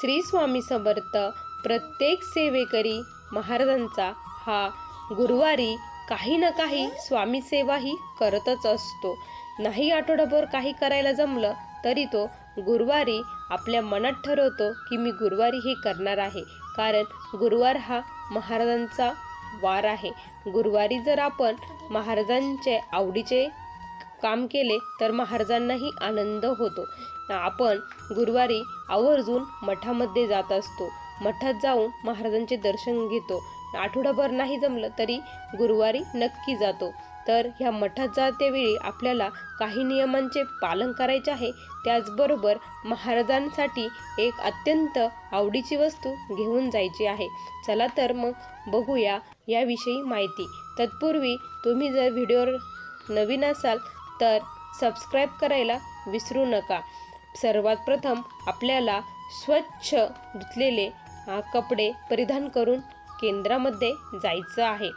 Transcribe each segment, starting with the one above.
श्री स्वामी समर्थ प्रत्येक सेवेकरी महाराजांचा हा गुरुवारी काही ना काही स्वामी सेवाही करतच असतो. नाही आठवडाभर काही करायला जमलं तरी तो गुरुवारी आपल्या मनात ठरवतो की मी गुरुवारी हे करणार आहे. कारण गुरुवार हा महाराजांचा वार आहे. गुरुवारी जर आपण महाराजांचे आवडीचे काम केले तर महाराजांनाही आनंद होतो. आपण गुरुवारी आवर्जून मठामध्ये जात असतो. मठात जाऊन महाराजांचे दर्शन घेतो. आठवडाभर नाही जमलं तरी गुरुवारी नक्की जातो. तर ह्या मठात जातेवेळी आपल्याला काही नियमांचे पालन करायचे आहे. त्याचबरोबर महाराजांसाठी एक अत्यंत आवडीची वस्तू घेऊन जायची आहे. चला तर मग बघूया याविषयी माहिती. तत्पूर्वी तुम्ही जर व्हिडिओवर नवीन असाल तर सबस्क्राईब करायला विसरू नका. सर्वात प्रथम आपल्याला स्वच्छ धुतलेले कपडे परिधान करून केंद्रामध्ये जायचं आहे.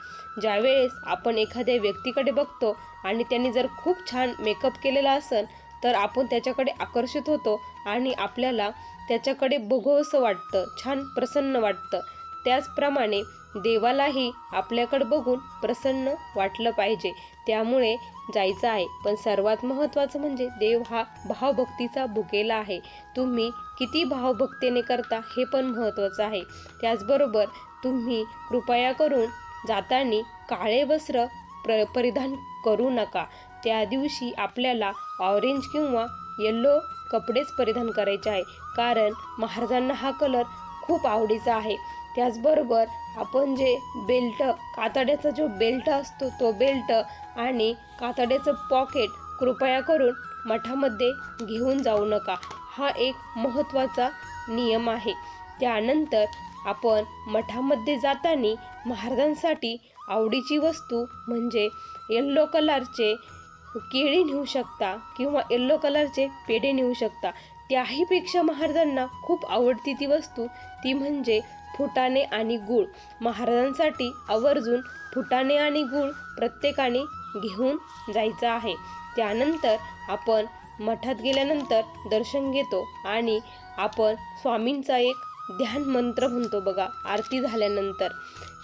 ज्यावेळेस आपण एखाद्या व्यक्तीकडे बघतो आणि त्यांनी जर खूप छान मेकअप केलेला असेल तर आपण त्याच्याकडे आकर्षित होतो आणि आपल्याला त्याच्याकडे बघूवंसं वाटतं छान प्रसन्न वाटतं. त्याचप्रमाणे देवालाही आपल्याकडे बघून प्रसन्न वाटलं पाहिजे. त्यामुळे जायचं आहे. पण सर्वात महत्त्वाचं म्हणजे देव हा भावभक्तीचा भुकेला आहे. तुम्ही किती भावभक्तीने करता हे पण महत्त्वाचं आहे. त्याचबरोबर तुम्ही कृपया करून जाताना काळे वस्त्र प्र परिधान करू नका. त्या दिवशी आपल्याला ऑरेंज किंवा येल्लो कपडेच परिधान करायचे आहे. कारण महाराजांना हा कलर खूप आवडीचा आहे. त्याचबरोबर आपण जे बेल्ट कातड्याचा जो बेल्ट असतो तो बेल्ट आणि कातड्याचं पॉकेट कृपया करून मठामध्ये घेऊन जाऊ नका. हा एक महत्त्वाचा नियम आहे. त्यानंतर आपण मठामध्ये जाताना महाराजांसाठी आवडीची वस्तू म्हणजे येल्लो कलरचे केळी नेऊ शकता किंवा येल्लो कलरचे पेढे नेऊ शकता. त्याहीपेक्षा महाराजांना खूप आवडती ती वस्तू ती म्हणजे फुटाणे आणि गूळ. महाराजांसाठी आवर्जून फुटाणे आणि गूळ प्रत्येकाने घेऊन जायचं आहे. त्यानंतर आपण मठात गेल्यानंतर दर्शन घेतो आणि आपण स्वामींचा एक ध्यान मंत्र म्हणतो बघा आरती झाल्यानंतर.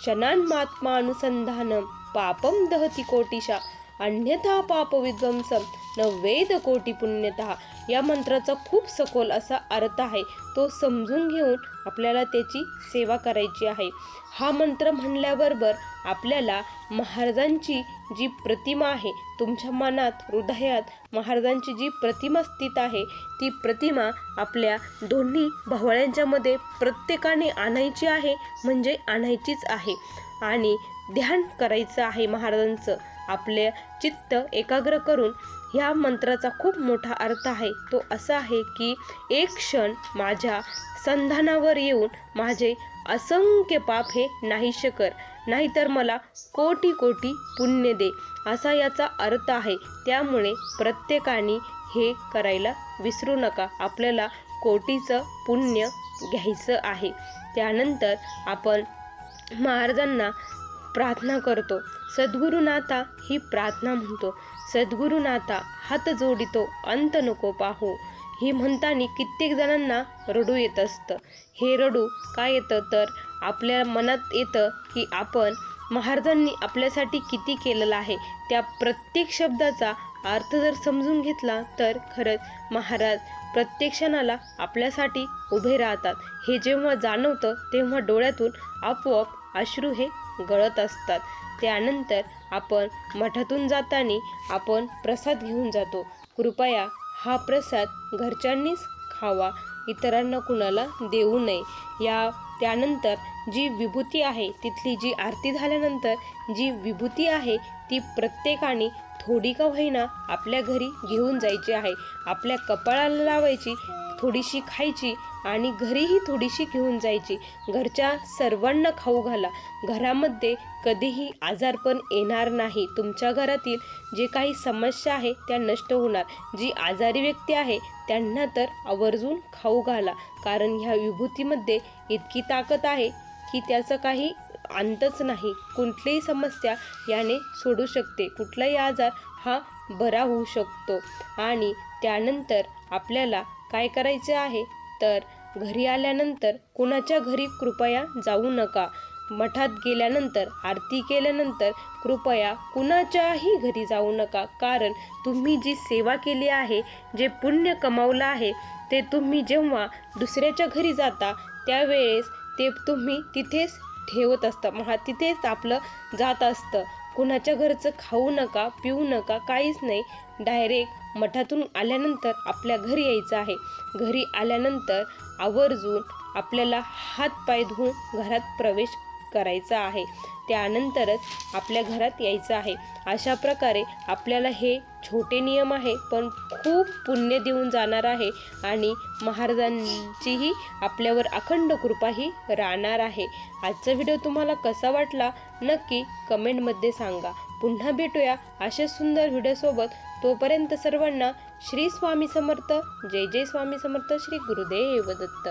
शनान्मात्मानुसंधानम पापम दहती कोटिशा अन्यथा पाप विध्वंसम न वेद कोटी पुण्यतः या मंत्राचा खूप सखोल असा अर्थ आहे. तो समजून घेऊन आपल्याला त्याची सेवा करायची आहे. हा मंत्र म्हणल्याबरोबर आपल्याला महाराजांची जी प्रतिमा आहे तुमच्या मनात हृदयात महाराजांची जी प्रतिमा स्थित आहे ती प्रतिमा आपल्या दोन्ही भवळ्यांच्यामध्ये प्रत्येकाने आणायची आहे म्हणजे आणायचीच आहे. आणि ध्यान करायचं आहे महाराजांचं. आपले चित्त एकाग्र करून ह्या मंत्राचा खूप मोठा अर्थ आहे. तो असा आहे की एक क्षण माझ्या संधानावर येऊन माझे असंख्य पाप हे नाहीशे कर नाहीतर मला कोटी कोटी पुण्य दे असा याचा अर्थ आहे. त्यामुळे प्रत्येकाने हे करायला विसरू नका. आपल्याला कोटीचं पुण्य घ्यायचं आहे. त्यानंतर आपण महाराजांना प्रार्थना करतो. सद्गुरुनाथा ही प्रार्थना म्हणतो. सद्गुरुनाथा हात जोडितो अंत नको पाहो. ही म्हणताना कित्येक जणांना रडू येत असतं. हे रडू काय येतं? तर आपल्या मनात येतं की आपण महाराजांनी आपल्यासाठी किती केलेलं आहे? त्या प्रत्येक शब्दाचा अर्थ जर समजून घेतला तर खरंच महाराज प्रत्येक क्षणाला आपल्यासाठी उभे राहतात. हे जेव्हा जाणवतं तेव्हा डोळ्यातून आपोआप अश्रू हे गळत असतात. त्यानंतर आपण मठातून जाताना आपण प्रसाद घेऊन जातो. कृपया हा प्रसाद घरच्यांनीच खावा इतरांना कुणाला देऊ नये. या त्यानंतर जी विभूती आहे तिथली जी आरती झाल्यानंतर जी विभूती आहे ती प्रत्येकाने थोडी का होईना आपल्या घरी घेऊन जायची आहे. आपल्या कपाळाला लावायची थोडीशी खायची आणि घरीही थोडीशी घेऊन जायची. घरच्या सर्वांना खाऊ घाला. घरामध्ये कधीही आजारपण येणार नाही. तुमच्या घरातील जे काही समस्या आहे त्या नष्ट होणार. जी आजारी व्यक्ती आहे त्यांना तर आवर्जून खाऊ घाला. कारण ह्या विभूतीमध्ये इतकी ताकद आहे की त्याचं काही अंतच नाही. कुठलीही समस्या याने सोडू शकते. कुठलाही आजार हा बरा होऊ शकतो. आणि त्यानंतर आपल्याला काय करायचे आहे? तर घरी आल्यानंतर कुणाच्या घरी कृपया जाऊ नका. मठात गेल्यानंतर आरती केल्यानंतर कृपया कुणाच्याही घरी जाऊ नका. कारण तुम्ही जी सेवा केली आहे जे पुण्य कमावलं आहे ते तुम्ही जेव्हा दुसऱ्याच्या घरी जाता त्यावेळेस ते तुम्ही तिथेच ठेवत असतं. महा तिथेच आपलं जात असतं. कुणाच्या घरचं खाऊ नका पिऊ नका काहीच नाही. डायरेक्ट मठातून आल्यानंतर आपल्या घरी यायचं आहे. घरी आल्यानंतर आवर्जून आपल्याला हात पाय धुवून घरात प्रवेश करायचा आहे. त्यानंतरच आपल्या घरात यायचं आहे. अशा प्रकारे आपल्याला हे छोटे नियम आहे पण खूप पुण्य देऊन जाणार आहे आणि महाराजांचीही आपल्यावर अखंड कृपाही राहणार आहे. आजचा व्हिडिओ तुम्हाला कसा वाटला नक्की कमेंटमध्ये सांगा. पुन्हा भेटूया अशा सुंदर व्हिडिओसोबत. तोपर्यंत सर्वांना श्री स्वामी समर्थ जय जय स्वामी समर्थ श्री गुरुदेव दत्त.